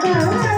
这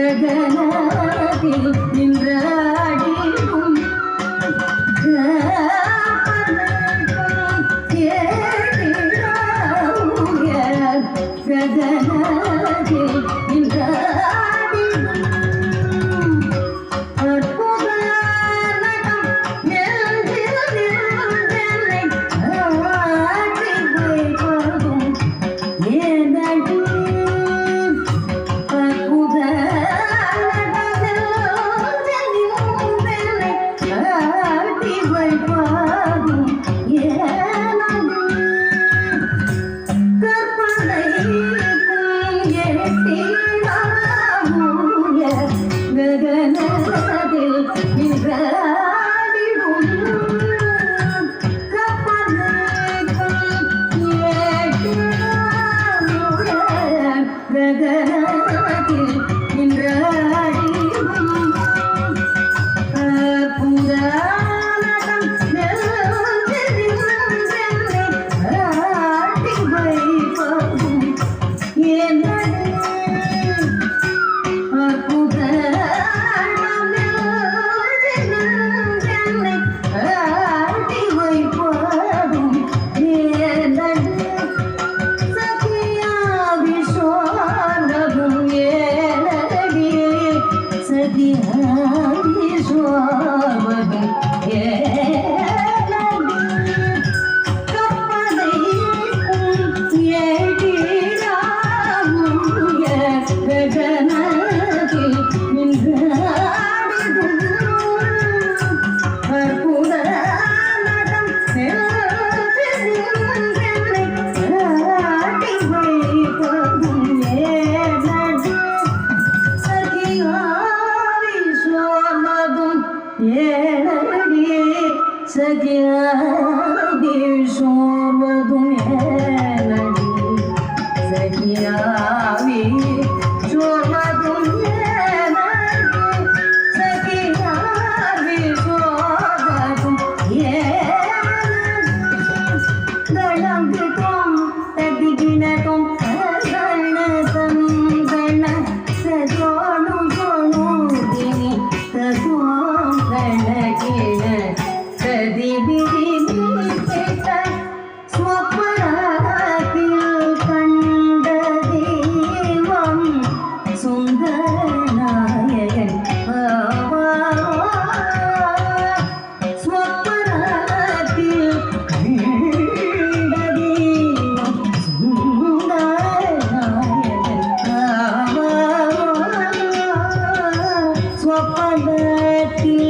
ജഗനാഥിൽ നിന്ന the हरी பதத்தில்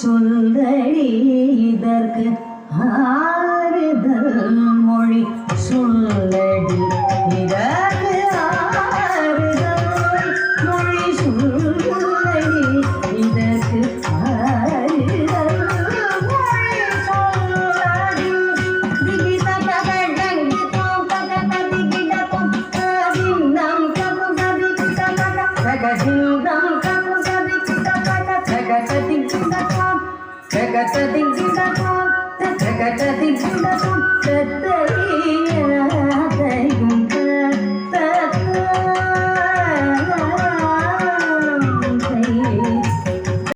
சொல்றடி இதற்கு ஆறுதல் மொழி சொல்ல జగత దిగుడ జగత దిగుడ పెద్ద